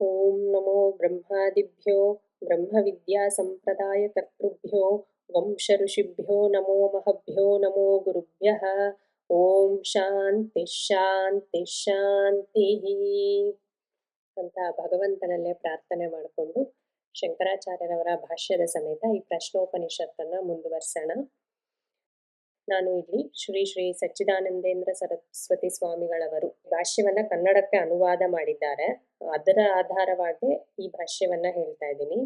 ఓం నమో బ్రహ్మాదిభ్యో బ్రహ్మ విద్యా సంప్రదాయ కర్తృభ్యో వంశ ఋషిభ్యో నమో మహభ్యో నమో గురుభ్య ఓం శాంతి ಶಾಂತಿ ಶಾಂತಿ ಅಂತ ಭಗವಂತನಲ್ಲೇ ಪ್ರಾರ್ಥನೆ ಮಾಡಿಕೊಂಡು ಶಂಕರಾಚಾರ್ಯರವರ ಭಾಷ್ಯದ ಸಮೇತ ಈ ಪ್ರಶ್ನೋಪನಿಷತ್ತನ್ನು ಮುಂದುವರಿಸೋಣ ನಾನು ಇಲ್ಲಿ ಶ್ರೀ ಶ್ರೀ ಸಚ್ಚಿದಾನಂದೇಂದ್ರ ಸರಸ್ವತಿ ಸ್ವಾಮಿಗಳವರು. ಭಾಷ್ಯವನ್ನ ಕನ್ನಡಕ್ಕೆ ಅನುವಾದ ಮಾಡಿದ್ದಾರೆ. ಅದರ ಆಧಾರವಾಗಿ ಈ ಭಾಷ್ಯವನ್ನ ಹೇಳ್ತಾ ಇದ್ದೀನಿ.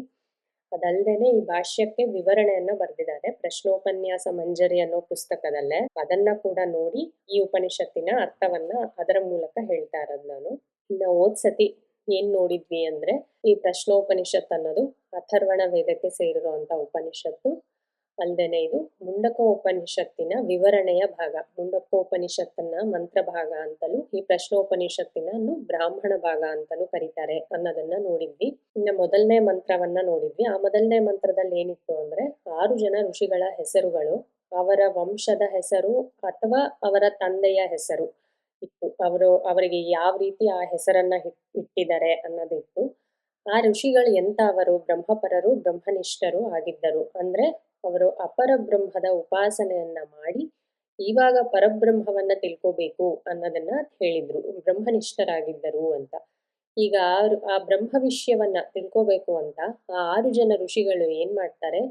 ಅದಲ್ಲದೇನೆ ಈ ಭಾಷ್ಯಕ್ಕೆ ವಿವರಣೆಯನ್ನ ಬರೆದಿದ್ದಾರೆ. ಪ್ರಶ್ನೋಪನ್ಯಾಸ ಮಂಜರಿ ಅನ್ನೋ ಪುಸ್ತಕದಲ್ಲೇ. ಅದನ್ನ ಕೂಡ ನೋಡಿ ಈ ಉಪನಿಷತ್ತಿನ ಅರ್ಥವನ್ನ ಅದರ ಮೂಲಕ ಹೇಳ್ತಾ ಇರೋದು ನಾನು. ಇನ್ನ ಓದ್ಸತಿ ಏನ್ ನೋಡಿದ್ವಿ ಅಂದ್ರೆ ಈ ಪ್ರಶ್ನೋಪನಿಷತ್ ಅನ್ನೋದು ಅಥರ್ವಣ ವೇದಕ್ಕೆ ಸೇರಿರುವಂತ ಉಪನಿಷತ್ತು. ಅಲ್ದೇನೆ ಇದು ಮುಂಡಕೋಪನಿಷತ್ತಿನ ವಿವರಣೆಯ ಭಾಗ. ಮುಂಡಕೋಪನಿಷತ್ತನ್ನ ಮಂತ್ರ ಭಾಗ ಅಂತಲೂ, ಈ ಪ್ರಶ್ನೋಪನಿಷತ್ತಿನನ್ನು ಬ್ರಾಹ್ಮಣ ಭಾಗ ಅಂತಲೂ ಕರೀತಾರೆ ಅನ್ನೋದನ್ನ ನೋಡಿದ್ವಿ. ಇನ್ನ ಮೊದಲನೇ ಮಂತ್ರವನ್ನ ನೋಡಿದ್ವಿ. ಆ ಮೊದಲನೇ ಮಂತ್ರದಲ್ಲಿ ಏನಿತ್ತು ಅಂದ್ರೆ, ಆರು ಜನ ಋಷಿಗಳ ಹೆಸರುಗಳು, ಅವರ ವಂಶದ ಹೆಸರು ಅಥವಾ ಅವರ ತಂದೆಯ ಹೆಸರು ಇತ್ತು. ಅವರು ಅವರಿಗೆ ಯಾವ ರೀತಿ ಆ ಹೆಸರನ್ನ ಇಟ್ಟಿದ್ದಾರೆ ಅನ್ನೋದಿತ್ತು. ಆ ಋಷಿಗಳು ಎಂತ ಅವರು ಬ್ರಹ್ಮಪರರು, ಬ್ರಹ್ಮನಿಷ್ಠರು ಆಗಿದ್ದರು. ಅಂದ್ರೆ ಅವರು ಅಪರ ಬ್ರಹ್ಮದ ಉಪಾಸನೆಯನ್ನ ಮಾಡಿ ಇವಾಗ ಪರಬ್ರಹ್ಮವನ್ನ ತಿಳ್ಕೋಬೇಕು ಅನ್ನೋದನ್ನ ಹೇಳಿದ್ರು. ಬ್ರಹ್ಮನಿಷ್ಠರಾಗಿದ್ದರು ಅಂತ. ಈಗ ಆ ಬ್ರಹ್ಮ ವಿಷಯವನ್ನ ತಿಳ್ಕೋಬೇಕು ಅಂತ ಆ ಆರು ಜನ ಋಷಿಗಳು ಏನ್ ಮಾಡ್ತಾರೆ?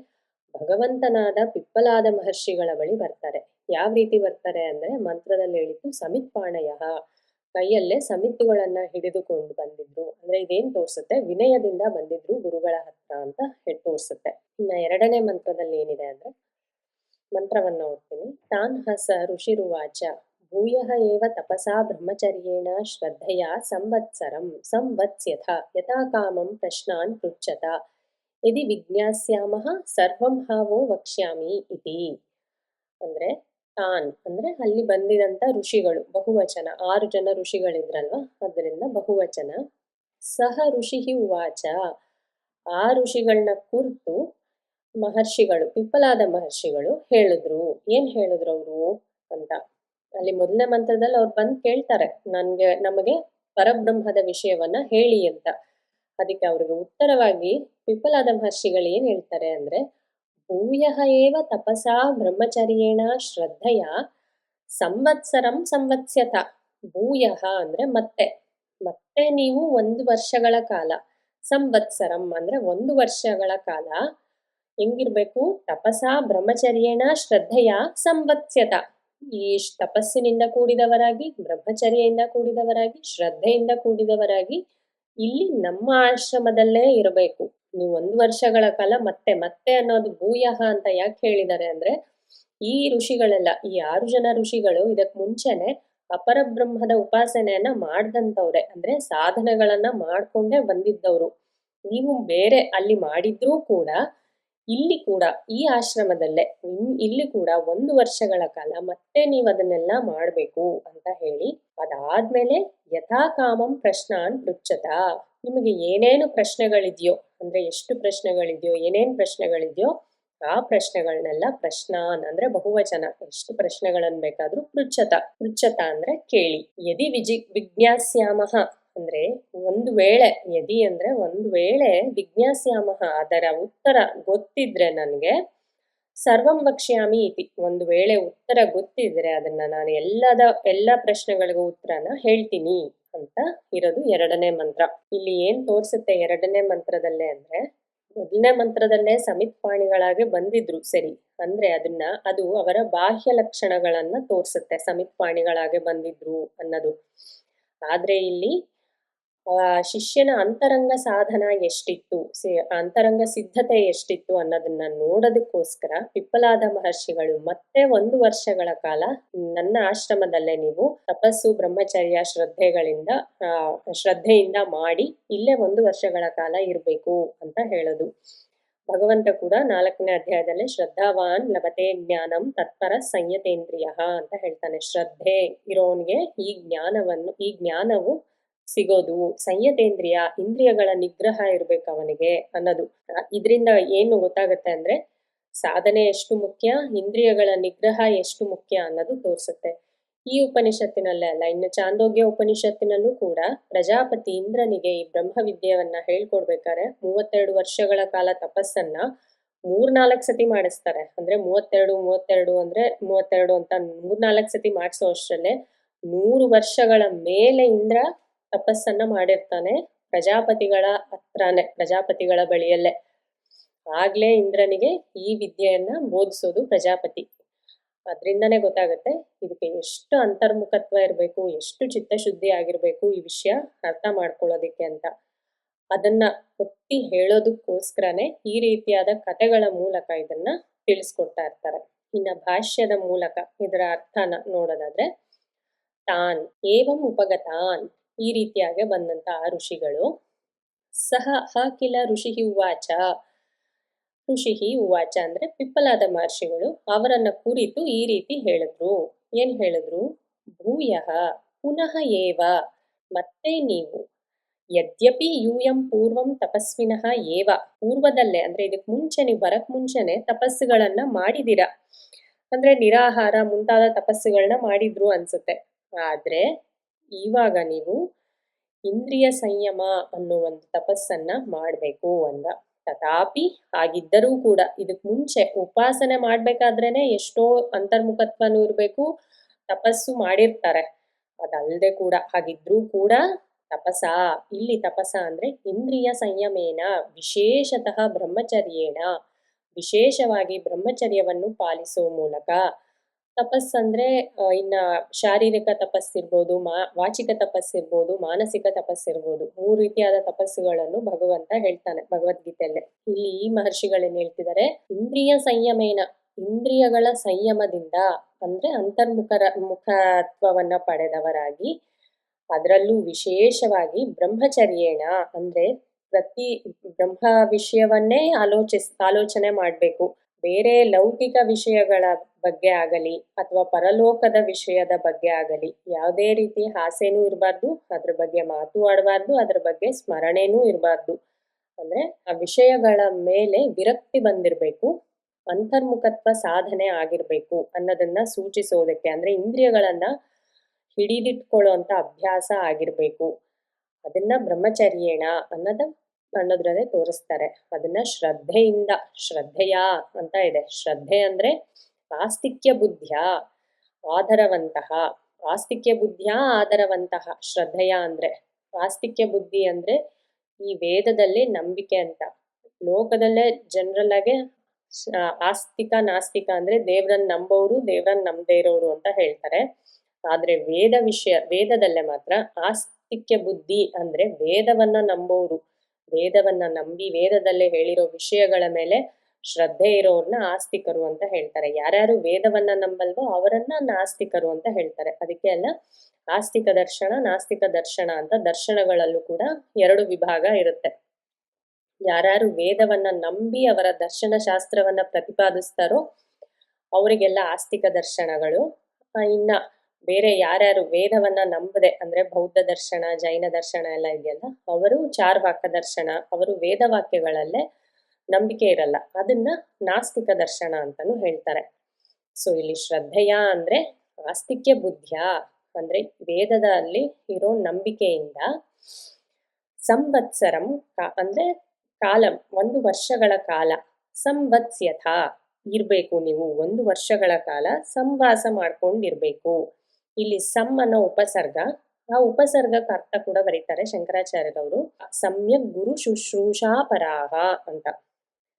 ಭಗವಂತನಾದ ಪಿಪ್ಪಲಾದ ಮಹರ್ಷಿಗಳ ಬಳಿ ಬರ್ತಾರೆ. ಯಾವ ರೀತಿ ಬರ್ತಾರೆ ಅಂದ್ರೆ ಮಂತ್ರದಲ್ಲಿ ಹೇಳಿದ್ದು ಸಮಿತ್ ಪಾಣಯ ಕೈಯಲ್ಲೇ ಸಮಿತಿಗಳನ್ನ ಹಿಡಿದುಕೊಂಡು ಬಂದಿದ್ರು. ಅಂದ್ರೆ ಇದೇನ್ ತೋರ್ಸುತ್ತೆ? ವಿನಯದಿಂದ ಬಂದಿದ್ರು ಗುರುಗಳ ಹತ್ರ ಅಂತ ತೋರ್ಸುತ್ತೆ. ಇನ್ನ ಎರಡನೇ ಮಂತ್ರದಲ್ಲಿ ಏನಿದೆ ಅಂದ್ರೆ, ಮಂತ್ರವನ್ನ ಓದ್ತೀನಿ. ತಾನ್ ಹಸ ಋಷಿರುವಾಚ ಭೂಯ ಏವ ತಪಸಾ ಬ್ರಹ್ಮಚರ್ಯೇಣ ಶ್ರದ್ಧೆಯ ಸಂವತ್ಸರಂ, ಸಂವತ್ಸ್ಯಥ, ಯಥಾ ಕಾಮಂ ಪ್ರಶ್ನಾನ್ ಪೃಚ್ಛತ, ಯದಿ ವಿಜ್ಞಾಸ್ಯಾಮಃ ಸರ್ವಂ ಹಾವೋ ವಕ್ಷ್ಯಾಮಿ ಇತಿ. ಅಂದ್ರೆ ತಾನ್ ಅಂದ್ರೆ ಅಲ್ಲಿ ಬಂದಿದಂತ ಋಷಿಗಳು, ಬಹುವಚನ. ಆರು ಜನ ಋಷಿಗಳಿದ್ರಲ್ವಾ? ಅದರಿಂದ ಬಹುವಚನ. ಸಹ ಋಷಿ ಉವಾಚ. ಆ ಋಷಿಗಳನ್ನ ಕುರಿತು ಮಹರ್ಷಿಗಳು ಪಿಪ್ಪಲಾದ ಮಹರ್ಷಿಗಳು ಹೇಳಿದ್ರು. ಏನ್ ಹೇಳಿದ್ರು ಅವರು ಅಂತ? ಅಲ್ಲಿ ಮೊದಲನೇ ಮಂತ್ರದಲ್ಲಿ ಅವ್ರು ಬಂದು ಕೇಳ್ತಾರೆ, ನನ್ಗೆ, ನಮಗೆ ಪರಬ್ರಹ್ಮದ ವಿಷಯವನ್ನ ಹೇಳಿ ಅಂತ. ಅದಕ್ಕೆ ಅವ್ರಿಗೆ ಉತ್ತರವಾಗಿ ಪಿಪ್ಪಲಾದ ಮಹರ್ಷಿಗಳು ಏನ್ ಹೇಳ್ತಾರೆ ಅಂದ್ರೆ ಭೂಯ ಏವ ತಪಸಾ ಬ್ರಹ್ಮಚರ್ಯೇಣ ಶ್ರದ್ಧೆಯ ಸಂವತ್ಸರಂ ಸಂವತ್ಸ್ಯತ ಭೂಯಃ ಅಂದ್ರೆ ಮತ್ತೆ। ಮತ್ತೆ ನೀವು ಒಂದು ವರ್ಷಗಳ ಕಾಲ। ಸಂವತ್ಸರಂ ಅಂದ್ರೆ ಒಂದು ವರ್ಷಗಳ ಕಾಲ। ಹೆಂಗಿರ್ಬೇಕು? ತಪಸಾ ಬ್ರಹ್ಮಚರ್ಯೇಣ ಶ್ರದ್ಧೆಯ ಸಂವತ್ಸ್ಯತ। ಈ ತಪಸ್ಸಿನಿಂದ ಕೂಡಿದವರಾಗಿ, ಬ್ರಹ್ಮಚರ್ಯೆಯಿಂದ ಕೂಡಿದವರಾಗಿ, ಶ್ರದ್ಧೆಯಿಂದ ಕೂಡಿದವರಾಗಿ ಇಲ್ಲಿ ನಮ್ಮ ಆಶ್ರಮದಲ್ಲೇ ಇರಬೇಕು। ನೀವು ಒಂದು ವರ್ಷಗಳ ಕಾಲ ಮತ್ತೆ ಮತ್ತೆ ಅನ್ನೋದು ಭೂಯಹ ಅಂತ ಯಾಕೆ ಹೇಳಿದ್ದಾರೆ ಅಂದ್ರೆ, ಈ ಋಷಿಗಳೆಲ್ಲ, ಈ ಆರು ಜನ ಋಷಿಗಳು ಇದಕ್ ಮುಂಚೆನೆ ಅಪರಬ್ರಹ್ಮದ ಉಪಾಸನೆಯನ್ನ ಮಾಡ್ದಂತವ್ರೆ ಅಂದ್ರೆ ಸಾಧನೆಗಳನ್ನ ಮಾಡ್ಕೊಂಡೇ ಬಂದಿದ್ದವ್ರು. ನೀವು ಬೇರೆ ಅಲ್ಲಿ ಮಾಡಿದ್ರೂ ಕೂಡ, ಇಲ್ಲಿ ಕೂಡ, ಈ ಆಶ್ರಮದಲ್ಲೇ ಇಲ್ಲಿ ಕೂಡ ಒಂದು ವರ್ಷಗಳ ಕಾಲ ಮತ್ತೆ ನೀವು ಅದನ್ನೆಲ್ಲ ಮಾಡ್ಬೇಕು ಅಂತ ಹೇಳಿ, ಅದಾದ್ಮೇಲೆ ಯಥಾ ಕಾಮಂ ಪ್ರಶ್ನಾನ್ ಪೃಚ್ಛತ. ನಿಮಗೆ ಏನೇನು ಪ್ರಶ್ನೆಗಳಿದೆಯೋ ಅಂದ್ರೆ ಎಷ್ಟು ಪ್ರಶ್ನೆಗಳಿದೆಯೋ, ಏನೇನ್ ಪ್ರಶ್ನೆಗಳಿದೆಯೋ ಆ ಪ್ರಶ್ನೆಗಳನ್ನೆಲ್ಲ ಪ್ರಶ್ನಾನ್ ಅಂದ್ರೆ ಬಹುವಚನ. ಎಷ್ಟು ಪ್ರಶ್ನೆಗಳನ್ನ ಬೇಕಾದ್ರೂ ಪೃಚ್ಛತ. ಪೃಚ್ಛತ ಅಂದ್ರೆ ಕೇಳಿ. ಯದಿ ವಿಜಿ ವಿಜ್ಞಾಸ್ಯಾಮಹ ಅಂದ್ರೆ ಒಂದು ವೇಳೆ, ಯದಿ ಅಂದ್ರೆ ಒಂದು ವೇಳೆ ವಿಜ್ಞಾಸ್ಯಾಮಹ ಅದರ ಉತ್ತರ ಗೊತ್ತಿದ್ರೆ ನನ್ಗೆ ಸರ್ವಂ ವಕ್ಷ್ಯಾಮಿ ಇತಿ. ಒಂದು ವೇಳೆ ಉತ್ತರ ಗೊತ್ತಿದ್ರೆ ಅದನ್ನ ನಾನು ಎಲ್ಲದ, ಎಲ್ಲ ಪ್ರಶ್ನೆಗಳಿಗೂ ಉತ್ತರನ ಹೇಳ್ತೀನಿ. ಅಂತ ಇರೋದು ಎರಡನೇ ಮಂತ್ರ. ಇಲ್ಲಿ ಏನ್ ತೋರ್ಸುತ್ತೆ ಎರಡನೇ ಮಂತ್ರದಲ್ಲೇ ಅಂದ್ರೆ, ಮೊದಲನೇ ಮಂತ್ರದಲ್ಲೇ ಸಮಿತ್ ಪಾಣಿಗಳಾಗಿ ಬಂದಿದ್ರು ಸರಿ, ಅಂದ್ರೆ ಅದನ್ನ ಅದು ಅವರ ಬಾಹ್ಯ ಲಕ್ಷಣಗಳನ್ನ ತೋರಿಸುತ್ತೆ, ಸಮಿತ್ ಪಾಣಿಗಳಾಗೆ ಬಂದಿದ್ರು ಅನ್ನೋದು. ಆದ್ರೆ ಇಲ್ಲಿ ಶಿಷ್ಯನ ಅಂತರಂಗ ಸಾಧನ ಎಷ್ಟಿತ್ತು? ಅಂತರಂಗ ಸಿದ್ಧತೆ ಎಷ್ಟಿತ್ತು ಅನ್ನೋದನ್ನ ನೋಡೋದಕ್ಕೋಸ್ಕರ ಪಿಪ್ಪಲಾದ ಮಹರ್ಷಿಗಳು ಮತ್ತೆ ಒಂದು ವರ್ಷಗಳ ಕಾಲ ನನ್ನ ಆಶ್ರಮದಲ್ಲೇ ನೀವು ತಪಸ್ಸು, ಬ್ರಹ್ಮಚರ್ಯ ಶ್ರದ್ಧೆಗಳಿಂದ ಶ್ರದ್ಧೆಯಿಂದ ಮಾಡಿ ಇಲ್ಲೇ ಒಂದು ವರ್ಷಗಳ ಕಾಲ ಇರಬೇಕು ಅಂತ ಹೇಳೋದು. ಭಗವಂತ ಕೂಡ ನಾಲ್ಕನೇ ಅಧ್ಯಾಯದಲ್ಲಿ ಶ್ರದ್ಧಾವಾನ್ ಲಭತೆ ಜ್ಞಾನಂ ತತ್ಪರ ಸಂಯತೇಂದ್ರಿಯ ಅಂತ ಹೇಳ್ತಾನೆ. ಶ್ರದ್ಧೆ ಇರೋನ್ಗೆ ಈ ಜ್ಞಾನವನ್ನು, ಈ ಜ್ಞಾನವು ಸಿಗೋದು ಸಂಯತೇಂದ್ರಿಯ ಇಂದ್ರಿಯಗಳ ನಿಗ್ರಹ ಇರ್ಬೇಕು ಅವನಿಗೆ ಅನ್ನೋದು. ಇದರಿಂದ ಏನು ಗೊತ್ತಾಗತ್ತೆ ಅಂದ್ರೆ ಸಾಧನೆ ಎಷ್ಟು ಮುಖ್ಯ, ಇಂದ್ರಿಯಗಳ ನಿಗ್ರಹ ಎಷ್ಟು ಮುಖ್ಯ ಅನ್ನೋದು ತೋರಿಸುತ್ತೆ. ಈ ಉಪನಿಷತ್ತಿನಲ್ಲೇ ಅಲ್ಲ, ಇನ್ನು ಚಾಂದೋಗ್ಯ ಉಪನಿಷತ್ತಿನಲ್ಲೂ ಕೂಡ ಪ್ರಜಾಪತಿ ಇಂದ್ರನಿಗೆ ಈ ಬ್ರಹ್ಮವಿದ್ಯೆಯನ್ನ ಹೇಳ್ಕೊಡ್ಬೇಕಾರೆ ಮೂವತ್ತೆರಡು ವರ್ಷಗಳ ಕಾಲ ತಪಸ್ಸನ್ನ ಮೂರ್ನಾಲ್ಕು ಸತಿ ಮಾಡಿಸ್ತಾರೆ. ಅಂದ್ರೆ ಮೂವತ್ತೆರಡು ಮೂವತ್ತೆರಡು ಅಂದ್ರೆ ಮೂವತ್ತೆರಡು ಅಂತ ಮೂರ್ನಾಲ್ಕು ಸತಿ ಮಾಡಿಸೋ ಅಷ್ಟರಲ್ಲೇ ನೂರು ವರ್ಷಗಳ ಮೇಲೆ ಇಂದ್ರ ತಪಸ್ಸನ್ನ ಮಾಡಿರ್ತಾನೆ. ಪ್ರಜಾಪತಿಗಳ ಹತ್ರನೇ, ಪ್ರಜಾಪತಿಗಳ ಬಳಿಯಲ್ಲೇ. ಆಗ್ಲೇ ಇಂದ್ರನಿಗೆ ಈ ವಿದ್ಯೆಯನ್ನ ಬೋಧಿಸೋದು ಪ್ರಜಾಪತಿ. ಅದರಿಂದನೇ ಗೊತ್ತಾಗುತ್ತೆ, ಇದಕ್ಕೆ ಎಷ್ಟು ಅಂತರ್ಮುಖತ್ವ ಇರಬೇಕು, ಎಷ್ಟು ಚಿತ್ತಶುದ್ಧಿ ಆಗಿರ್ಬೇಕು ಈ ವಿಷಯ ಅರ್ಥ ಮಾಡ್ಕೊಳ್ಳೋದಿಕ್ಕೆ ಅಂತ. ಅದನ್ನ ಒತ್ತಿ ಹೇಳೋದಕ್ಕೋಸ್ಕರನೇ ಈ ರೀತಿಯಾದ ಕಥೆಗಳ ಮೂಲಕ ಇದನ್ನ ತಿಳಿಸ್ಕೊಡ್ತಾ ಇರ್ತಾರೆ. ಇನ್ನ ಭಾಷ್ಯದ ಮೂಲಕ ಇದರ ಅರ್ಥನ ನೋಡೋದಾದ್ರೆ, ತಾನ್ ಏವಂ ಉಪಗತಾನ್. ಈ ರೀತಿಯಾಗಿ ಬಂದಂತ ಆ ಋಷಿಗಳು. ಸಹ ಹ ಕಿಲ ಋಷಿ ಉವಾಚ. ಋಷಿ ಉವಾಚ ಅಂದ್ರೆ ಪಿಪ್ಪಲಾದ ಮಹರ್ಷಿಗಳು ಅವರನ್ನ ಕುರಿತು ಈ ರೀತಿ ಹೇಳಿದ್ರು. ಏನ್ ಹೇಳಿದ್ರು? ಭೂಯ ಪುನಃ ಏವ ಮತ್ತೆ ನೀವು. ಯದ್ಯಪಿ ಯೂಯಂ ಪೂರ್ವಂ ತಪಸ್ವಿನಃ ಏವ. ಪೂರ್ವದಲ್ಲೇ ಅಂದ್ರೆ ಇದಕ್ ಮುಂಚೆ ನೀವು ಬರಕ್ ಮುಂಚೆನೆ ತಪಸ್ಸುಗಳನ್ನ ಮಾಡಿದಿರ. ಅಂದ್ರೆ ನಿರಾಹಾರ ಮುಂತಾದ ತಪಸ್ಸುಗಳನ್ನ ಮಾಡಿದ್ರು ಅನ್ಸುತ್ತೆ. ಆದ್ರೆ ಇವಾಗ ನೀವು ಇಂದ್ರಿಯ ಸಂಯಮ ಅನ್ನೋ ಒಂದು ತಪಸ್ಸನ್ನ ಮಾಡ್ಬೇಕು ಅಂದ. ತಥಾಪಿ ಹಾಗಿದ್ದರೂ ಕೂಡ ಇದಕ್ ಮುಂಚೆ ಉಪಾಸನೆ ಮಾಡ್ಬೇಕಾದ್ರೇನೆ ಎಷ್ಟೋ ಅಂತರ್ಮುಖತ್ವನೂ ಇರ್ಬೇಕು, ತಪಸ್ಸು ಮಾಡಿರ್ತಾರೆ. ಅದಲ್ಲದೆ ಕೂಡ ಹಾಗಿದ್ರೂ ಕೂಡ ತಪಸ, ಇಲ್ಲಿ ತಪಸ ಅಂದ್ರೆ ಇಂದ್ರಿಯ ಸಂಯಮೇನ, ವಿಶೇಷತಃ ಬ್ರಹ್ಮಚರ್ಯೇಣ ವಿಶೇಷವಾಗಿ ಬ್ರಹ್ಮಚರ್ಯವನ್ನು ಪಾಲಿಸುವ ಮೂಲಕ ತಪಸ್ಸಂದ್ರೆ ಇನ್ನ ಶಾರೀರಿಕ ತಪಸ್ಸಿರ್ಬೋದು ಮಾ, ವಾಚಿಕ ತಪಸ್ಸಿರ್ಬೋದು ಮಾನಸಿಕ ತಪಸ್ಸಿರ್ಬೋದು ಮೂರು ರೀತಿಯಾದ ತಪಸ್ಸುಗಳನ್ನು ಭಗವಂತ ಹೇಳ್ತಾನೆ ಭಗವದ್ಗೀತೆಯಲ್ಲೇ. ಇಲ್ಲಿ ಈ ಮಹರ್ಷಿಗಳೇನ್ ಹೇಳ್ತಿದ್ದಾರೆ ಇಂದ್ರಿಯ ಸಂಯಮೇನ, ಇಂದ್ರಿಯಗಳ ಸಂಯಮದಿಂದ ಅಂದ್ರೆ ಅಂತರ್ಮುಖರ, ಮುಖತ್ವವನ್ನ ಪಡೆದವರಾಗಿ, ಅದರಲ್ಲೂ ವಿಶೇಷವಾಗಿ ಬ್ರಹ್ಮಚರ್ಯೇಣ ಅಂದ್ರೆ ಪ್ರತಿ ಬ್ರಹ್ಮ ವಿಷಯವನ್ನೇ ಆಲೋಚಿಸ್ ಆಲೋಚನೆ ಮಾಡ್ಬೇಕು. ಬೇರೆ ಲೌಕಿಕ ವಿಷಯಗಳ ಬಗ್ಗೆ ಆಗಲಿ ಅಥವಾ ಪರಲೋಕದ ವಿಷಯದ ಬಗ್ಗೆ ಆಗಲಿ ಯಾವುದೇ ರೀತಿ ಆಸೆನೂ ಇರಬಾರ್ದು, ಅದ್ರ ಬಗ್ಗೆ ಮಾತು ಆಡಬಾರ್ದು, ಅದ್ರ ಬಗ್ಗೆ ಸ್ಮರಣೆನೂ ಇರಬಾರ್ದು. ಅಂದ್ರೆ ಆ ವಿಷಯಗಳ ಮೇಲೆ ವಿರಕ್ತಿ ಬಂದಿರಬೇಕು, ಅಂತರ್ಮುಖತ್ವ ಸಾಧನೆ ಆಗಿರ್ಬೇಕು ಅನ್ನೋದನ್ನ ಸೂಚಿಸೋದಕ್ಕೆ, ಅಂದ್ರೆ ಇಂದ್ರಿಯಗಳನ್ನ ಹಿಡಿದಿಟ್ಕೊಳ್ಳೋ ಅಂತ ಅಭ್ಯಾಸ ಆಗಿರ್ಬೇಕು. ಅದನ್ನ ಬ್ರಹ್ಮಚರ್ಯೇಣ ಅನ್ನೋದ ಅನ್ನೋದ್ರಲ್ಲೇ ತೋರಿಸ್ತಾರೆ. ಅದನ್ನ ಶ್ರದ್ಧೆಯಿಂದ, ಶ್ರದ್ಧೆಯ ಅಂತ ಇದೆ. ಶ್ರದ್ಧೆ ಅಂದ್ರೆ ಆಸ್ತಿಕ್ಯ ಬುದ್ಧಿಯ, ಆಧರವಂತಹ. ಆಸ್ತಿಕ್ಯ ಬುದ್ಧಿಯ, ಆಧರವಂತಹ. ಶ್ರದ್ಧೆಯ ಅಂದ್ರೆ, ಆಸ್ತಿಕ್ಯ ಬುದ್ಧಿ ಅಂದ್ರೆ ಈ ವೇದದಲ್ಲಿ ನಂಬಿಕೆ ಅಂತ. ಲೋಕದಲ್ಲೇ ಜನರಲ್ ಆಗಿ ಆಸ್ತಿಕ, ನಾಸ್ತಿಕ ಅಂದ್ರೆ ದೇವ್ರನ್ನ ನಂಬೋರು, ದೇವ್ರನ್ನ ನಂಬದೇ ಇರೋರು ಅಂತ ಹೇಳ್ತಾರೆ. ಆದ್ರೆ ವೇದ ವಿಷಯ, ವೇದದಲ್ಲೇ ಮಾತ್ರ ಆಸ್ತಿಕ್ಯ ಬುದ್ಧಿ ಅಂದ್ರೆ ವೇದವನ್ನ ನಂಬೋರು. ವೇದವನ್ನ ನಂಬಿ ವೇದದಲ್ಲೇ ಹೇಳಿರೋ ವಿಷಯಗಳ ಮೇಲೆ ಶ್ರದ್ಧೆ ಇರೋರ್ನ ಆಸ್ತಿಕರು ಅಂತ ಹೇಳ್ತಾರೆ. ಯಾರ್ಯಾರು ವೇದವನ್ನ ನಂಬಲ್ವೋ ಅವರನ್ನ ನಾಸ್ತಿಕರು ಅಂತ ಹೇಳ್ತಾರೆ. ಅದಕ್ಕೆ ಅಲ್ಲ, ಆಸ್ತಿಕ ದರ್ಶನ, ನಾಸ್ತಿಕ ದರ್ಶನ ಅಂತ ದರ್ಶನಗಳಲ್ಲೂ ಕೂಡ ಎರಡು ವಿಭಾಗ ಇರುತ್ತೆ. ಯಾರ್ಯಾರು ವೇದವನ್ನ ನಂಬಿ ಅವರ ದರ್ಶನ ಶಾಸ್ತ್ರವನ್ನ ಪ್ರತಿಪಾದಿಸ್ತಾರೋ ಅವರಿಗೆಲ್ಲ ಆಸ್ತಿಕ ದರ್ಶನಗಳು. ಇನ್ನ ಬೇರೆ ಯಾರ್ಯಾರು ವೇದವನ್ನ ನಂಬದೆ, ಅಂದ್ರೆ ಬೌದ್ಧ ದರ್ಶನ, ಜೈನ ದರ್ಶನ ಎಲ್ಲ ಇದೆಯಲ್ಲ, ಅವರು ಚಾರ್ವಾಕ ದರ್ಶನ, ಅವರು ವೇದವಾಕ್ಯಗಳಲ್ಲೇ ನಂಬಿಕೆ ಇರಲ್ಲ. ಅದನ್ನ ನಾಸ್ತಿಕ ದರ್ಶನ ಅಂತಾನು ಹೇಳ್ತಾರೆ. ಸೊ ಇಲ್ಲಿ ಶ್ರದ್ಧೆಯ ಅಂದ್ರೆ ಆಸ್ತಿಕ್ಯ ಬುದ್ಧಿಯ, ಅಂದ್ರೆ ವೇದದಲ್ಲಿ ಇರೋ ನಂಬಿಕೆಯಿಂದ ಸಂವತ್ಸರಂ ಅಂದ್ರೆ ಕಾಲಂ, ಒಂದು ವರ್ಷಗಳ ಕಾಲ ಸಂವತ್ಸ್ಯಥ ಇರ್ಬೇಕು ನೀವು, ಒಂದು ವರ್ಷಗಳ ಕಾಲ ಸಂವಾಸ ಮಾಡ್ಕೊಂಡಿರ್ಬೇಕು. ಇಲ್ಲಿ ಸಮ್ ಅನ್ನೋ ಉಪಸರ್ಗ, ಆ ಉಪಸರ್ಗಕ್ಕೆ ಅರ್ಥ ಕೂಡ ಬರೀತಾರೆ ಶಂಕರಾಚಾರ್ಯರವರು. ಸಮ್ಯಕ್ ಗುರು ಶುಶ್ರೂಷಾ ಪರಾಹ ಅಂತ.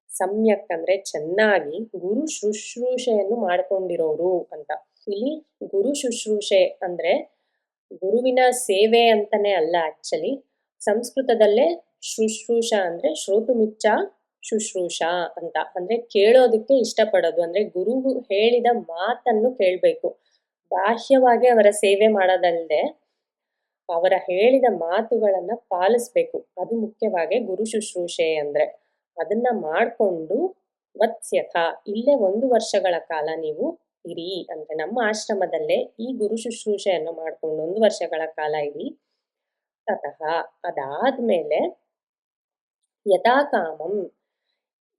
ಸಮ್ಯಕ್ ಅಂದ್ರೆ ಚೆನ್ನಾಗಿ ಗುರು ಶುಶ್ರೂಷೆಯನ್ನು ಮಾಡ್ಕೊಂಡಿರೋರು ಅಂತ. ಇಲ್ಲಿ ಗುರು ಶುಶ್ರೂಷೆ ಅಂದ್ರೆ ಗುರುವಿನ ಸೇವೆ ಅಂತಾನೆ ಅಲ್ಲ ಆಕ್ಚುಲಿ ಸಂಸ್ಕೃತದಲ್ಲೇ ಶುಶ್ರೂಷ ಅಂದ್ರೆ ಶ್ರೋತುಮಿಚ್ಚ ಶುಶ್ರೂಷ ಅಂತ. ಅಂದ್ರೆ ಕೇಳೋದಕ್ಕೆ ಇಷ್ಟಪಡೋದು. ಅಂದ್ರೆ ಗುರು ಹೇಳಿದ ಮಾತನ್ನು ಕೇಳ್ಬೇಕು. ಬಾಹ್ಯವಾಗಿ ಅವರ ಸೇವೆ ಮಾಡೋದಲ್ಲದೆ ಅವರ ಹೇಳಿದ ಮಾತುಗಳನ್ನ ಪಾಲಿಸ್ಬೇಕು. ಅದು ಮುಖ್ಯವಾಗಿ ಗುರು ಶುಶ್ರೂಷೆ ಅಂದ್ರೆ. ಅದನ್ನ ಮಾಡಿಕೊಂಡು ವತ್ಸ್ಯಥ ಇಲ್ಲೇ ಒಂದು ವರ್ಷಗಳ ಕಾಲ ನೀವು ಇರಿ ಅಂದ್ರೆ ನಮ್ಮ ಆಶ್ರಮದಲ್ಲೇ ಈ ಗುರು ಶುಶ್ರೂಷೆಯನ್ನು ಮಾಡ್ಕೊಂಡು ಒಂದು ವರ್ಷಗಳ ಕಾಲ ಇರಿ. ತತಃ ಅದಾದ್ಮೇಲೆ ಯಥಾಕಾಮಂ.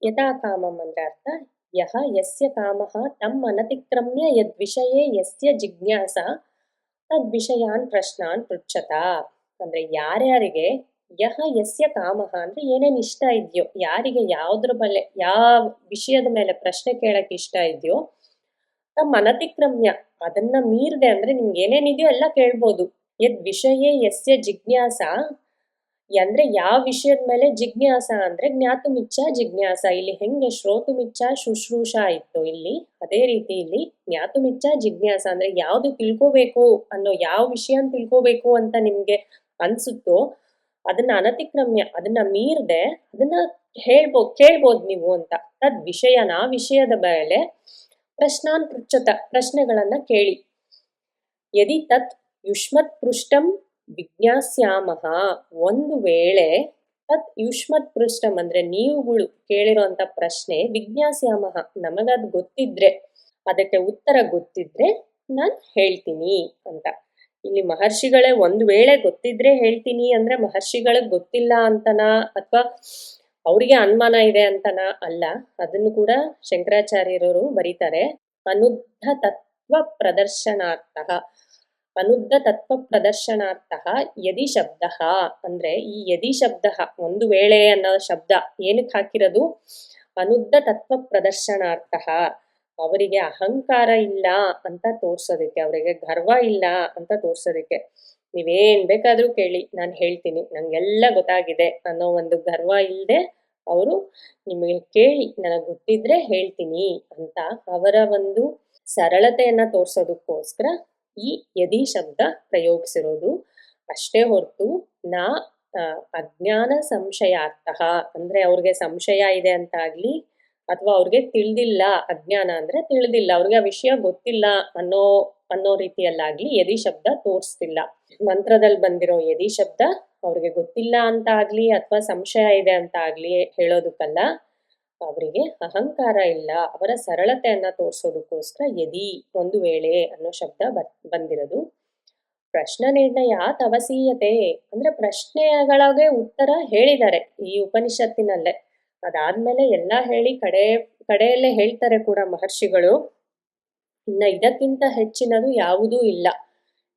ಯಥಾಕಾಮಂ ಅಂದ್ರೆ ಅರ್ಥ ಯಹ ಯಸ್ಯ ಕಾಮಃ ತಮ್ಮ ಅನತಿಕ್ರಮ್ಯ ಯದ್ವಿಷಯೇ ಯಸ್ಯ ಜಿಜ್ಞಾಸ ತದ್ವಿಷಯಾನ್ ಪ್ರಶ್ನಾನ್ ಪೃಚ್ಛತ ಅಂದ್ರೆ ಯಾರ್ಯಾರಿಗೆ? ಯಹ ಯಸ್ಯ ಕಾಮಹ ಅಂದ್ರೆ ಏನೇನ್ ಇಷ್ಟ ಇದೆಯೋ, ಯಾರಿಗೆ ಯಾವ್ದ್ರ ಮೇಲೆ ಯಾವ ವಿಷಯದ ಮೇಲೆ ಪ್ರಶ್ನೆ ಕೇಳಕ್ ಇಷ್ಟ ಇದೆಯೋ ತಮ್ಮ ಅನತಿಕ್ರಮ್ಯ ಅದನ್ನ ಮೀರ್ದೆ ಅಂದ್ರೆ ನಿಮ್ಗೆ ಏನೇನಿದೆಯೋ ಎಲ್ಲ ಕೇಳ್ಬೋದು. ಯದ್ ವಿಷಯೇ ಯಸ್ಯ ಜಿಜ್ಞಾಸ ಅಂದ್ರೆ ಯಾವ ವಿಷಯದ ಮೇಲೆ ಜಿಜ್ಞಾಸ ಅಂದ್ರೆ ಜ್ಞಾತುಮಿಚ್ಛ ಜಿಜ್ಞಾಸ. ಇಲ್ಲಿ ಹೆಂಗೆ ಶ್ರೋತುಮಿಚ್ಚ ಶುಶ್ರೂಷ ಇತ್ತು ಇಲ್ಲಿ? ಅದೇ ರೀತಿ ಇಲ್ಲಿ ಜ್ಞಾತುಮಿಚ್ಛ ಜಿಜ್ಞಾಸ ಅಂದ್ರೆ ಯಾವ್ದು ತಿಳ್ಕೋಬೇಕು ಅನ್ನೋ ಯಾವ ವಿಷಯ ತಿಳ್ಕೋಬೇಕು ಅಂತ ನಿಮ್ಗೆ ಅನ್ಸುತ್ತೋ ಅದನ್ನ ಅನತಿಕ್ರಮ್ಯ, ಅದನ್ನ ಮೀರದೆ ಅದನ್ನ ಹೇಳ್ಬೋ, ಕೇಳ್ಬೋದು ನೀವು ಅಂತ. ತದ್ ವಿಷಯನ ವಿಷಯದ ಮೇಲೆ ಪ್ರಶ್ನಾನ್ ಪೃಚ್ಛತ ಪ್ರಶ್ನೆಗಳನ್ನ ಕೇಳಿ. ಯದಿ ತತ್ ಯುಷ್ಮತ್ ಪೃಷ್ಟಂ ವಿಜ್ಞಾಸ್ಯಾಮಹ ಒಂದು ವೇಳೆ ತತ್ ಯುಷ್ಮತ್ ಪೃಷ್ಠ ಅಂದ್ರೆ ನೀವುಗಳು ಕೇಳಿರುವಂತ ಪ್ರಶ್ನೆ ವಿಜ್ಞಾಸ್ಯಾಮಹ ನಮಗದ್ ಗೊತ್ತಿದ್ರೆ, ಅದಕ್ಕೆ ಉತ್ತರ ಗೊತ್ತಿದ್ರೆ ನಾನ್ ಹೇಳ್ತೀನಿ ಅಂತ. ಇಲ್ಲಿ ಮಹರ್ಷಿಗಳೇ ಒಂದು ವೇಳೆ ಗೊತ್ತಿದ್ರೆ ಹೇಳ್ತೀನಿ ಅಂದ್ರೆ ಮಹರ್ಷಿಗಳಿಗೆ ಗೊತ್ತಿಲ್ಲ ಅಂತನಾ ಅಥವಾ ಅವರಿಗೆ ಅನುಮಾನ ಇದೆ ಅಂತನ ಅಲ್ಲ. ಅದನ್ನು ಕೂಡ ಶಂಕರಾಚಾರ್ಯರವರು ಬರೀತಾರೆ ಅನುದ್ಧ ತತ್ವ ಪ್ರದರ್ಶನಾರ್ಥ. ಅನುದ್ಧ ತತ್ವ ಪ್ರದರ್ಶನಾರ್ಥ ಯದಿ ಶಬ್ದ. ಅಂದ್ರೆ ಈ ಯದಿ ಶಬ್ದ, ಒಂದು ವೇಳೆ ಅನ್ನೋ ಶಬ್ದ ಏನಕ್ಕೆ ಹಾಕಿರೋದು? ಅನುದ್ಧ ತತ್ವ ಪ್ರದರ್ಶನಾರ್ಥ ಅವರಿಗೆ ಅಹಂಕಾರ ಇಲ್ಲ ಅಂತ ತೋರ್ಸೋದಕ್ಕೆ, ಅವರಿಗೆ ಗರ್ವ ಇಲ್ಲ ಅಂತ ತೋರ್ಸೋದಕ್ಕೆ. ನೀವೇನ್ ಬೇಕಾದ್ರೂ ಕೇಳಿ, ನಾನು ಹೇಳ್ತೀನಿ, ನಂಗೆಲ್ಲ ಗೊತ್ತಾಗಿದೆ ಅನ್ನೋ ಒಂದು ಗರ್ವ ಇಲ್ಲದೆ ಅವರು ನಿಮಗೆ ಕೇಳಿ, ನನಗೆ ಗೊತ್ತಿದ್ರೆ ಹೇಳ್ತೀನಿ ಅಂತ ಅವರ ಒಂದು ಸರಳತೆಯನ್ನ ತೋರ್ಸೋದಕ್ಕೋಸ್ಕರ ಈ ಯದಿ ಶಬ್ದ ಪ್ರಯೋಗಿಸಿರೋದು. ಅಷ್ಟೇ ಹೊರತು ನಾ ಅಜ್ಞಾನ ಸಂಶಯಾರ್ಥ ಅಂದ್ರೆ ಅವ್ರಿಗೆ ಸಂಶಯ ಇದೆ ಅಂತ ಆಗ್ಲಿ ಅಥವಾ ಅವ್ರಿಗೆ ತಿಳಿದಿಲ್ಲ ಅಜ್ಞಾನ ಅಂದ್ರೆ ತಿಳಿದಿಲ್ಲ. ಅವ್ರಿಗೆ ಆ ವಿಷಯ ಗೊತ್ತಿಲ್ಲ ಅನ್ನೋ ಅನ್ನೋ ರೀತಿಯಲ್ಲಾಗ್ಲಿ ಯದಿ ಶಬ್ದ ತೋರಿಸ್ತಿಲ್ಲ. ಮಂತ್ರದಲ್ಲಿ ಬಂದಿರೋ ಯದಿ ಶಬ್ದ ಅವ್ರಿಗೆ ಗೊತ್ತಿಲ್ಲ ಅಂತ ಆಗ್ಲಿ ಅಥವಾ ಸಂಶಯ ಇದೆ ಅಂತ ಆಗ್ಲಿ ಹೇಳೋದಕ್ಕಲ್ಲ. ಅವರಿಗೆ ಅಹಂಕಾರ ಇಲ್ಲ, ಅವರ ಸರಳತೆಯನ್ನ ತೋರಿಸೋದಕ್ಕೋಸ್ಕರ ಯದಿ ಒಂದು ವೇಳೆ ಅನ್ನೋ ಶಬ್ದ ಬಂದಿರೋದು. ಪ್ರಶ್ನ ನಿರ್ಣಯ, ತವಸೀಯತೆ ಅಂದ್ರೆ ಪ್ರಶ್ನೆಗಳಿಗೆ ಉತ್ತರ ಹೇಳಿದ್ದಾರೆ ಈ ಉಪನಿಷತ್ತಿನಲ್ಲೇ. ಅದಾದ್ಮೇಲೆ ಎಲ್ಲ ಹೇಳಿ ಕಡೆ, ಕಡೆಯಲ್ಲೇ ಹೇಳ್ತಾರೆ ಕೂಡ ಮಹರ್ಷಿಗಳು. ಇನ್ನ ಇದಕ್ಕಿಂತ ಹೆಚ್ಚಿನದು ಯಾವುದೂ ಇಲ್ಲ.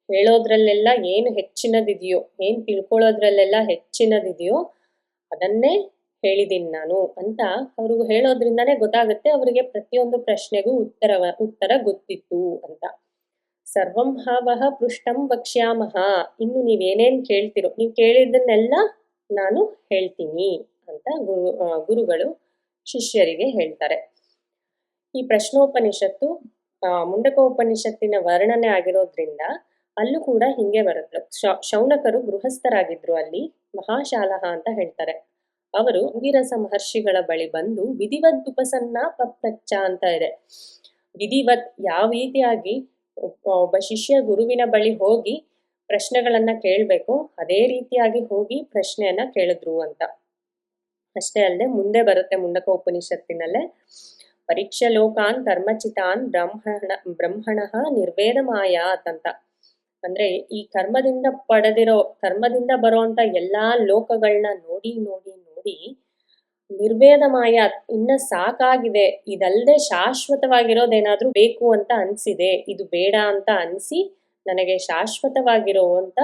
ಹೇಳೋದ್ರಲ್ಲೆಲ್ಲ ಏನು ಹೆಚ್ಚಿನದಿದೆಯೋ, ಏನ್ ತಿಳ್ಕೊಳ್ಳೋದ್ರಲ್ಲೆಲ್ಲ ಹೆಚ್ಚಿನದಿದೆಯೋ, ಅದನ್ನೇ ಹೇಳಿದ್ದೀನಿ ನಾನು ಅಂತ ಅವ್ರಿಗೆ ಹೇಳೋದ್ರಿಂದಾನೇ ಗೊತ್ತಾಗುತ್ತೆ. ಅವರಿಗೆ ಪ್ರತಿಯೊಂದು ಪ್ರಶ್ನೆಗೂ ಉತ್ತರ ಉತ್ತರ ಗೊತ್ತಿತ್ತು ಅಂತ. ಸರ್ವಂ ಹಾವಹ ಪೃಷ್ಟಂ ವಕ್ಷ್ಯಾಮಹ ಇನ್ನು ನೀವೇನೇನ್ ಕೇಳ್ತಿರೋ, ನೀವು ಕೇಳಿದ್ದನ್ನೆಲ್ಲ ನಾನು ಹೇಳ್ತೀನಿ ಅಂತ ಗುರು ಗುರುಗಳು, ಶಿಷ್ಯರಿಗೆ ಹೇಳ್ತಾರೆ. ಈ ಪ್ರಶ್ನೋಪನಿಷತ್ತು ಮುಂಡಕೋಪನಿಷತ್ತಿನ ವರ್ಣನೆ ಆಗಿರೋದ್ರಿಂದ ಅಲ್ಲೂ ಕೂಡ ಹಿಂಗೆ ಬರುತ್ತೆ. ಶೌನಕರು ಗೃಹಸ್ಥರಾಗಿದ್ರು ಅಲ್ಲಿ, ಮಹಾಶಾಲಹ ಅಂತ ಹೇಳ್ತಾರೆ. ಅವರು ಅಂಗಿರಸ ಮಹರ್ಷಿಗಳ ಬಳಿ ಬಂದು, ವಿಧಿವತ್ ಉಪಸನ್ನ ಪಪ್ರಚ್ಚ ಅಂತ ಇದೆ. ವಿಧಿವತ್ ಯಾವ ರೀತಿಯಾಗಿ ಒಬ್ಬ ಒಬ್ಬ ಶಿಷ್ಯ ಗುರುವಿನ ಬಳಿ ಹೋಗಿ ಪ್ರಶ್ನೆಗಳನ್ನ ಕೇಳ್ಬೇಕು, ಅದೇ ರೀತಿಯಾಗಿ ಹೋಗಿ ಪ್ರಶ್ನೆಯನ್ನ ಕೇಳಿದ್ರು ಅಂತ. ಅಷ್ಟೇ ಅಲ್ಲದೆ ಮುಂದೆ ಬರುತ್ತೆ ಮುಂಡಕ ಉಪನಿಷತ್ತಿನಲ್ಲೇ ಪರೀಕ್ಷಾ ಲೋಕಾನ್ ಕರ್ಮಚಿತಾನ್ ಬ್ರಹ್ಮಣ ಬ್ರಹ್ಮಣ ನಿರ್ವೇದ ಮಾಯಾತ್ ಅಂತ. ಅಂದ್ರೆ ಈ ಕರ್ಮದಿಂದ ಪಡೆದಿರೋ, ಕರ್ಮದಿಂದ ಬರುವಂತ ಎಲ್ಲಾ ಲೋಕಗಳನ್ನ ನೋಡಿ ನೋಡಿ ನಿರ್ವೇದ ಮಾಯಾತ್ ಇನ್ನ ಸಾಕಾಗಿದೆ. ಇದಲ್ದೆ ಶಾಶ್ವತವಾಗಿರೋದೇನಾದ್ರೂ ಬೇಕು ಅಂತ ಅನ್ಸಿದೆ. ಇದು ಬೇಡ ಅಂತ ಅನ್ಸಿ ನನಗೆ ಶಾಶ್ವತವಾಗಿರುವಂತ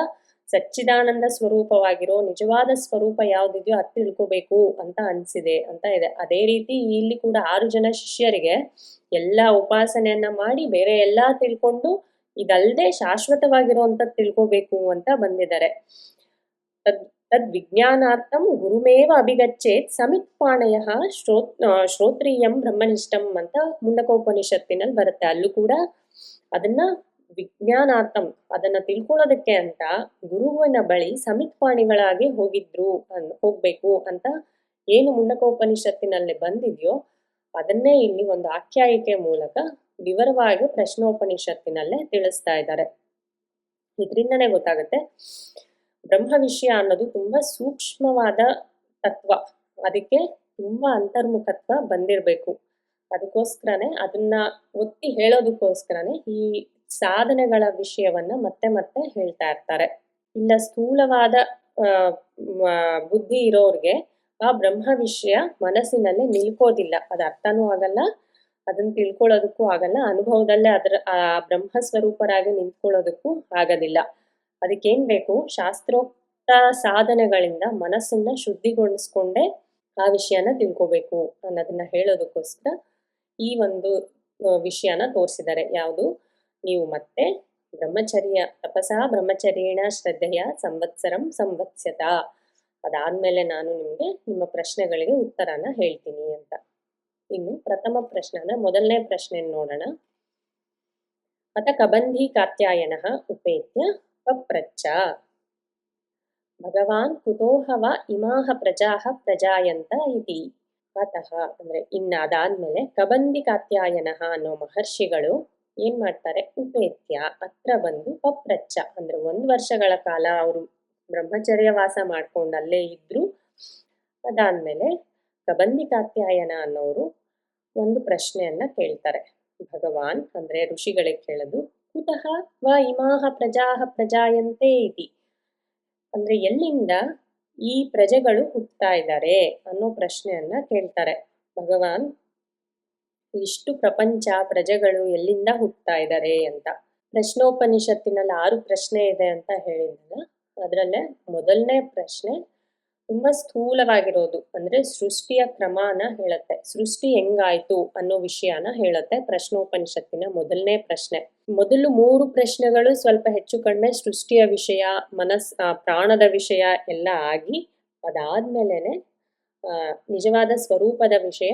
ಸಚ್ಚಿದಾನಂದ ಸ್ವರೂಪವಾಗಿರೋ, ನಿಜವಾದ ಸ್ವರೂಪ ಯಾವ್ದಿದೆಯೋ ಅದು ತಿಳ್ಕೋಬೇಕು ಅಂತ ಅನ್ಸಿದೆ ಅಂತ ಇದೆ. ಅದೇ ರೀತಿ ಇಲ್ಲಿ ಕೂಡ ಆರು ಜನ ಶಿಷ್ಯರಿಗೆ ಎಲ್ಲಾ ಉಪಾಸನೆಯನ್ನ ಮಾಡಿ ಬೇರೆ ಎಲ್ಲಾ ತಿಳ್ಕೊಂಡು ಇದಲ್ದೆ ಶಾಶ್ವತವಾಗಿರುವಂತ ತಿಳ್ಕೋಬೇಕು ಅಂತ ಬಂದಿದ್ದಾರೆ. ತದ್ ವಿಜ್ಞಾನಾರ್ಥಂ ಗುರುಮೇವ ಅಭಿಗಚ್ಚೇತ್ ಸಮಿತ್ಪಾಣಯ ಶ್ರೋತ್ ಶ್ರೋತ್ರಿಯಂ ಬ್ರಹ್ಮನಿಷ್ಠಂ ಅಂತ ಮುಂಡಕೋಪನಿಷತ್ತಿನಲ್ಲಿ ಬರುತ್ತೆ ಅಲ್ಲೂ ಕೂಡ ಅದನ್ನ ವಿಜ್ಞಾನಾರ್ಥಂ ಅದನ್ನ ತಿಳ್ಕೊಳ್ಳೋದಕ್ಕೆ ಅಂತ ಗುರುವಿನ ಬಳಿ ಸಮಿತ್ಪಾಣಿಗಳಾಗಿ ಹೋಗಿದ್ರು ಹೋಗ್ಬೇಕು ಅಂತ ಏನು ಮುಂಡಕೋಪನಿಷತ್ತಿನಲ್ಲಿ ಬಂದಿದೆಯೋ ಅದನ್ನೇ ಇಲ್ಲಿ ಒಂದು ಆಖ್ಯಾಯಿಕೆ ಮೂಲಕ ವಿವರವಾಗಿ ಪ್ರಶ್ನೋಪನಿಷತ್ತಿನಲ್ಲೇ ತಿಳಿಸ್ತಾ ಇದ್ದಾರೆ. ಇದರಿಂದನೇ ಗೊತ್ತಾಗುತ್ತೆ. ಬ್ರಹ್ಮ ವಿಷಯ ಅನ್ನೋದು ತುಂಬಾ ಸೂಕ್ಷ್ಮವಾದ ತತ್ವ. ಅದಕ್ಕೆ ತುಂಬಾ ಅಂತರ್ಮುಖತ್ವ ಬಂದಿರಬೇಕು. ಅದಕ್ಕೋಸ್ಕರನೇ ಅದನ್ನ ಒತ್ತಿ ಹೇಳೋದಕ್ಕೋಸ್ಕರನೇ ಈ ಸಾಧನೆಗಳ ವಿಷಯವನ್ನ ಮತ್ತೆ ಮತ್ತೆ ಹೇಳ್ತಾ ಇರ್ತಾರೆ. ಇಲ್ಲ ಸ್ಥೂಲವಾದ ಬುದ್ಧಿ ಇರೋರ್ಗೆ ಆ ಬ್ರಹ್ಮ ವಿಷಯ ಮನಸ್ಸಿನಲ್ಲಿ ನಿಲ್ಕೋದಿಲ್ಲ. ಅದು ಅರ್ಥನೂ ಆಗಲ್ಲ, ಅದನ್ನ ತಿಳ್ಕೊಳ್ಳೋದಕ್ಕೂ ಆಗಲ್ಲ, ಅನುಭವದಲ್ಲೇ ಅದರ, ಆ ಬ್ರಹ್ಮ ಸ್ವರೂಪರಾಗಿ ನಿಂತ್ಕೊಳ್ಳೋದಕ್ಕೂ ಆಗೋದಿಲ್ಲ. ಅದಕ್ಕೇನ್ ಬೇಕು? ಶಾಸ್ತ್ರೋಕ್ತ ಸಾಧನೆಗಳಿಂದ ಮನಸ್ಸನ್ನ ಶುದ್ಧಿಗೊಳಿಸ್ಕೊಂಡೇ ಆ ವಿಷಯನ ತಿಳ್ಕೋಬೇಕು ಅನ್ನೋದನ್ನ ಹೇಳೋದಕ್ಕೋಸ್ಕರ ಈ ಒಂದು ವಿಷಯನ ತೋರಿಸಿದ್ದಾರೆ. ಯಾವುದು? ನೀವು ಮತ್ತೆ ಬ್ರಹ್ಮಚರ್ಯ, ತಪಸಾ ಬ್ರಹ್ಮಚರ್ಯೇಣ ಶ್ರದ್ಧೆಯ ಸಂವತ್ಸರಂ ಸಂವತ್ಸ್ಯತ. ಅದಾದ್ಮೇಲೆ ನಾನು ನಿಮಗೆ ನಿಮ್ಮ ಪ್ರಶ್ನೆಗಳಿಗೆ ಉತ್ತರನ ಹೇಳ್ತೀನಿ ಅಂತ. ಇನ್ನು ಪ್ರಥಮ ಪ್ರಶ್ನನ ಮೊದಲನೇ ಪ್ರಶ್ನೆ ನೋಡೋಣ. ಅಥ ಕಬಂಧಿ ಕಾತ್ಯಾಯನ ಉಪೇತ್ಯ ಪಪ್ರಚ್ಚ ಭಗವಾನ್ ಕುತೋಹವ ಇಮಾಹ ಪ್ರಜಾಹ ಪ್ರಜಾಯಂತ ಇತಿ. ಅತಃ ಅಂದ್ರೆ ಇನ್ನ ಅದಾದ್ಮೇಲೆ ಕಬಂದಿ ಕಾತ್ಯಾಯನ ಅನ್ನೋ ಮಹರ್ಷಿಗಳು ಏನ್ ಮಾಡ್ತಾರೆ? ಉಪೇತ್ಯ ಅತ್ರ ಬಂದು ಪಪ್ರಚ್ಚ ಅಂದ್ರೆ ಒಂದ್ ವರ್ಷಗಳ ಕಾಲ ಅವರು ಬ್ರಹ್ಮಚರ್ಯ ವಾಸ ಮಾಡ್ಕೊಂಡು ಅಲ್ಲೇ ಇದ್ರು. ಅದಾದ್ಮೇಲೆ ಕಬಂದಿ ಕಾತ್ಯಾಯನ ಅನ್ನೋರು ಒಂದು ಪ್ರಶ್ನೆಯನ್ನ ಕೇಳ್ತಾರೆ. ಭಗವಾನ್ ಅಂದ್ರೆ ಋಷಿಗಳಿಗೆ ಕೇಳೋದು ಕುತಃ ವ ಇಮಾಹ ಪ್ರಜಾಹ ಪ್ರಜಾಯಂತೆ ಇತಿ. ಅಂದ್ರೆ ಎಲ್ಲಿಂದ ಈ ಪ್ರಜೆಗಳು ಹುಟ್ಟುತ್ತಾ ಇದ್ದಾರೆ ಅನ್ನೋ ಪ್ರಶ್ನೆಯನ್ನ ಕೇಳ್ತಾರೆ. ಭಗವಾನ್, ಇಷ್ಟು ಪ್ರಪಂಚ ಪ್ರಜೆಗಳು ಎಲ್ಲಿಂದ ಹುಟ್ಟುತ್ತಾ ಇದ್ದಾರೆ ಅಂತ. ಪ್ರಶ್ನೋಪನಿಷತ್ತಿನಲ್ಲಿ ಆರು ಪ್ರಶ್ನೆ ಇದೆ ಅಂತ ಹೇಳಿದ್ನಲ್ಲ, ಅದರಲ್ಲೇ ಮೊದಲನೇ ಪ್ರಶ್ನೆ ತುಂಬಾ ಸ್ಥೂಲವಾಗಿರೋದು ಅಂದ್ರೆ ಸೃಷ್ಟಿಯ ಕ್ರಮನ ಹೇಳುತ್ತೆ. ಸೃಷ್ಟಿ ಹೆಂಗಾಯ್ತು ಅನ್ನೋ ವಿಷಯನ ಹೇಳುತ್ತೆ ಪ್ರಶ್ನೋಪನಿಷತ್ತಿನ ಮೊದಲನೇ ಪ್ರಶ್ನೆ. ಮೊದಲು ಮೂರು ಪ್ರಶ್ನೆಗಳು ಸ್ವಲ್ಪ ಹೆಚ್ಚು ಕಡಿಮೆ ಸೃಷ್ಟಿಯ ವಿಷಯ, ಮನಸ್ ಪ್ರಾಣದ ವಿಷಯ ಎಲ್ಲ ಆಗಿ ಅದಾದ್ಮೇಲೆನೆ ನಿಜವಾದ ಸ್ವರೂಪದ ವಿಷಯ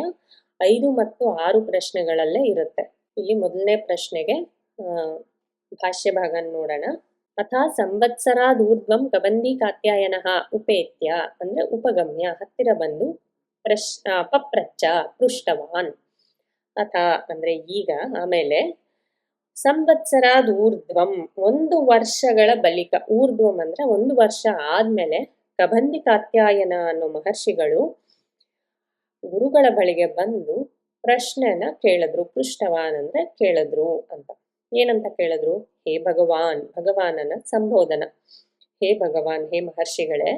ಐದು ಮತ್ತು ಆರು ಪ್ರಶ್ನೆಗಳಲ್ಲೇ ಇರುತ್ತೆ. ಇಲ್ಲಿ ಮೊದಲನೇ ಪ್ರಶ್ನೆಗೆ ಭಾಷ್ಯ ಭಾಗ ನೋಡೋಣ. ಅಥ ಸಂವತ್ಸರಾದೂರ್ಧ್ವಂ ಗಬಂದಿ ಕಾತ್ಯಾಯನಃ ಉಪೇತ್ಯ ಅಂದ್ರೆ ಉಪಗಮ್ಯ, ಹತ್ತಿರ ಬಂದು ಪ್ರಶ್ ಪಪ್ರಚ್ಚ ಪೃಷ್ಟವಾನ್. ಅಥ ಅಂದ್ರೆ ಈಗ ಆಮೇಲೆ ಸಂವತ್ಸರಾದ್ ಊರ್ಧ್ವಂ ಒಂದು ವರ್ಷಗಳ ಬಳಿಕ, ಊರ್ಧ್ವಂ ಅಂದ್ರೆ ಒಂದು ವರ್ಷ ಆದ್ಮೇಲೆ ಕಬಂದಿ ಕಾತ್ಯಾಯನ ಅನ್ನೋ ಮಹರ್ಷಿಗಳು ಗುರುಗಳ ಬಳಿಗೆ ಬಂದು ಪ್ರಶ್ನೆನ ಕೇಳಿದ್ರು, ಪೃಷ್ಟವಾನ್ ಅಂದ್ರೆ ಕೇಳಿದ್ರು ಅಂತ. ಏನಂತ ಕೇಳಿದ್ರು? ಹೇ ಭಗವಾನ್, ಭಗವಾನನ ಸಂಬೋಧನ. ಹೇ ಭಗವಾನ್, ಹೇ ಮಹರ್ಷಿಗಳೇ,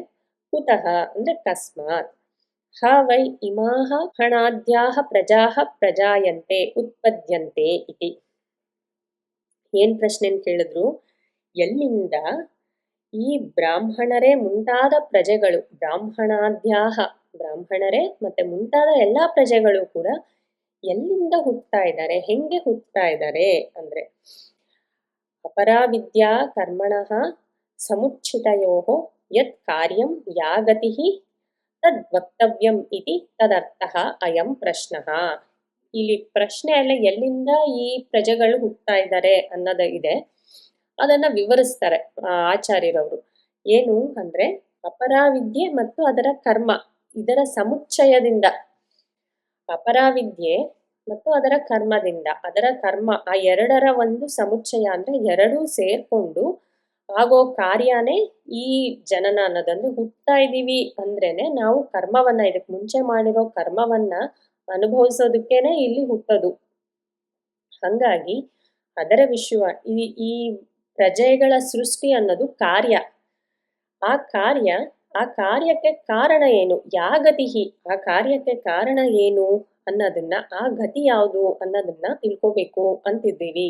ಕುತಃ ಅಂದ್ರೆ ಕಸ್ಮಾತ್ ಹ ವೈ ಇಮಾಹ ಹಣಾದ್ಯಾಹ ಪ್ರಜಾಹ ಪ್ರಜಾಯಂತೆ ಉತ್ಪದ್ಯಂತೆ ಇತಿ. ಏನ್ ಪ್ರಶ್ನೆನ್ ಕೇಳಿದ್ರು? ಎಲ್ಲಿಂದ ಈ ಬ್ರಾಹ್ಮಣರೇ ಮುಂತಾದ ಪ್ರಜೆಗಳು, ಬ್ರಾಹ್ಮಣಾದ್ಯಾಹ ಬ್ರಾಹ್ಮಣರೇ ಮತ್ತೆ ಮುಂತಾದ ಎಲ್ಲಾ ಪ್ರಜೆಗಳು ಕೂಡ ಎಲ್ಲಿಂದ ಹುಟ್ಟುತ್ತಾ ಇದ್ದಾರೆ, ಹೆಂಗೆ ಹುಟ್ಟುತ್ತಾ ಇದ್ದಾರೆ ಅಂದ್ರೆ, ಅಪರಾವಿದ್ಯಾ ಕರ್ಮಣಃ ಸಮುಚ್ಛಿತಯೋ ಯತ್ ಕಾರ್ಯಂ ಯಾ ಗತಿ ತದ್ ವಕ್ತವ್ಯಂ ಇತಿ ತದರ್ಥಃ ಅಯಂ ಪ್ರಶ್ನಃ. ಇಲ್ಲಿ ಪ್ರಶ್ನೆ ಅಲ್ಲ ಎಲ್ಲಿಂದ ಈ ಪ್ರಜೆಗಳು ಹುಟ್ಟುತ್ತಾ ಇದ್ದಾರೆ ಅನ್ನೋದು ಇದೆ. ಅದನ್ನ ವಿವರಿಸ್ತಾರೆ ಆಚಾರ್ಯರವರು. ಏನು ಅಂದ್ರೆ, ಅಪರಾವಿದ್ಯೆ ಮತ್ತು ಅದರ ಕರ್ಮ, ಇದರ ಸಮುಚ್ಚಯದಿಂದ ಅಪರಾವಿದ್ಯೆ ಮತ್ತು ಅದರ ಕರ್ಮದಿಂದ, ಅದರ ಕರ್ಮ, ಆ ಎರಡರ ಒಂದು ಸಮುಚ್ಚಯ ಅಂದ್ರೆ ಎರಡೂ ಸೇರ್ಕೊಂಡು ಆಗೋ ಕಾರ್ಯನೇ ಈ ಜನನ ಅನ್ನೋದಂದ್ರೆ ಹುಟ್ತಾ ಇದ್ದೀವಿ ಅಂದ್ರೇನೆ ನಾವು ಕರ್ಮವನ್ನ ಇದಕ್ಕೆ ಮುಂಚೆ ಮಾಡಿರೋ ಕರ್ಮವನ್ನ ಅನುಭವಿಸೋದಕ್ಕೇನೆ ಇಲ್ಲಿ ಹುಟ್ಟೋದು. ಹಂಗಾಗಿ ಅದರ ವಿಶ್ವ, ಈ ಈ ಪ್ರಜೆಗಳ ಸೃಷ್ಟಿ ಅನ್ನೋದು ಕಾರ್ಯ. ಆ ಕಾರ್ಯ ಆ ಕಾರ್ಯಕ್ಕೆ ಕಾರಣ ಏನು? ಯಾ ಗತಿಹಿ? ಆ ಕಾರ್ಯಕ್ಕೆ ಕಾರಣ ಏನು ಅನ್ನೋದನ್ನ ಆ ಗತಿ ಯಾವುದು ಅನ್ನೋದನ್ನ ತಿಳ್ಕೋಬೇಕು ಅಂತಿದ್ದೀವಿ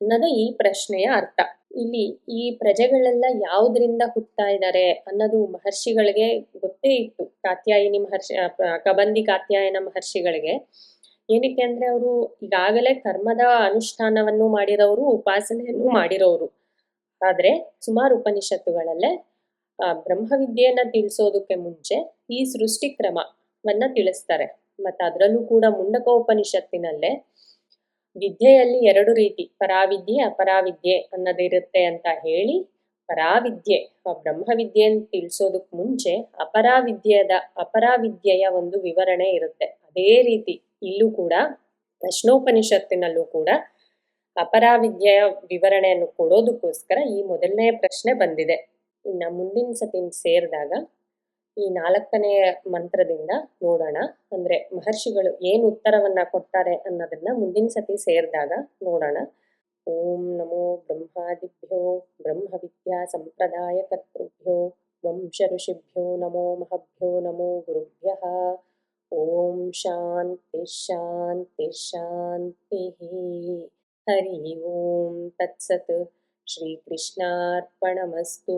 ಅನ್ನೋದು ಈ ಪ್ರಶ್ನೆಯ ಅರ್ಥ. ಇಲ್ಲಿ ಈ ಪ್ರಜೆಗಳೆಲ್ಲ ಯಾವುದರಿಂದ ಹುಟ್ಟುತ್ತಾ ಇದ್ದಾರೆ ಅನ್ನೋದು ಮಹರ್ಷಿಗಳಿಗೆ ಗೊತ್ತೇ ಇತ್ತು. ಕಾತ್ಯಾಯಿನಿ ಮಹರ್ಷಿ ಕಬಂದಿ ಕಾತ್ಯಾಯನ ಮಹರ್ಷಿಗಳಿಗೆ. ಏನಕ್ಕೆ ಅಂದ್ರೆ ಅವರು ಈಗಾಗಲೇ ಕರ್ಮದ ಅನುಷ್ಠಾನವನ್ನು ಮಾಡಿರೋರು ಉಪಾಸನೆಯನ್ನು ಮಾಡಿರೋರು. ಆದ್ರೆ ಸುಮಾರು ಉಪನಿಷತ್ತುಗಳಲ್ಲೇ ಬ್ರಹ್ಮವಿದ್ಯೆಯನ್ನ ತಿಳಿಸೋದಕ್ಕೆ ಮುಂಚೆ ಈ ಸೃಷ್ಟಿ ಕ್ರಮವನ್ನ ತಿಳಿಸ್ತಾರೆ. ಮತ್ತೆ ಅದರಲ್ಲೂ ಕೂಡ ಮುಂಡಕ ಉಪನಿಷತ್ತಿನಲ್ಲೇ ವಿದ್ಯೆಯಲ್ಲಿ ಎರಡು ರೀತಿ, ಪರಾವಿದ್ಯೆ, ಅಪರಾವಿದ್ಯೆ ಅನ್ನೋದಿರುತ್ತೆ ಅಂತ ಹೇಳಿ ಪರಾವಿದ್ಯೆ, ಆ ಬ್ರಹ್ಮವಿದ್ಯೆಯನ್ನು ತಿಳಿಸೋದಕ್ ಮುಂಚೆ ಅಪರಾವಿದ್ಯದ, ಅಪರಾವಿದ್ಯೆಯ ಒಂದು ವಿವರಣೆ ಇರುತ್ತೆ. ಅದೇ ರೀತಿ ಇಲ್ಲೂ ಕೂಡ, ಪ್ರಶ್ನೋಪನಿಷತ್ತಿನಲ್ಲೂ ಕೂಡ ಅಪರಾವಿದ್ಯೆಯ ವಿವರಣೆಯನ್ನು ಕೊಡೋದಕ್ಕೋಸ್ಕರ ಈ ಮೊದಲನೇ ಪ್ರಶ್ನೆ ಬಂದಿದೆ. ಇನ್ನ ಮುಂದಿನ ಸತಿ ಸೇರಿದಾಗ ಈ ನಾಲ್ಕನೇ ಮಂತ್ರದಿಂದ ನೋಡೋಣ. ಅಂದ್ರೆ ಮಹರ್ಷಿಗಳು ಏನು ಉತ್ತರವನ್ನ ಕೊಡ್ತಾರೆ ಅನ್ನೋದನ್ನ ಮುಂದಿನ ಸತಿ ಸೇರಿದಾಗ ನೋಡೋಣ. ಓಂ ನಮೋ ಬ್ರಹ್ಮಾದಿಭ್ಯೋ ಬ್ರಹ್ಮ ವಿದ್ಯಾ ಸಂಪ್ರದಾಯ ಕರ್ತೃಭ್ಯೋ ವಂಶ ಋಷಿಭ್ಯೋ ನಮೋ ಮಹಭ್ಯೋ ನಮೋ ಗುರುಭ್ಯ. ಓಂ ಶಾಂತಿ ಶಾಂತಿ ಶಾಂತಿ. ಹರಿ ಓಂ ತತ್ಸತ್. श्रीकृष्णार्पणमस्तु।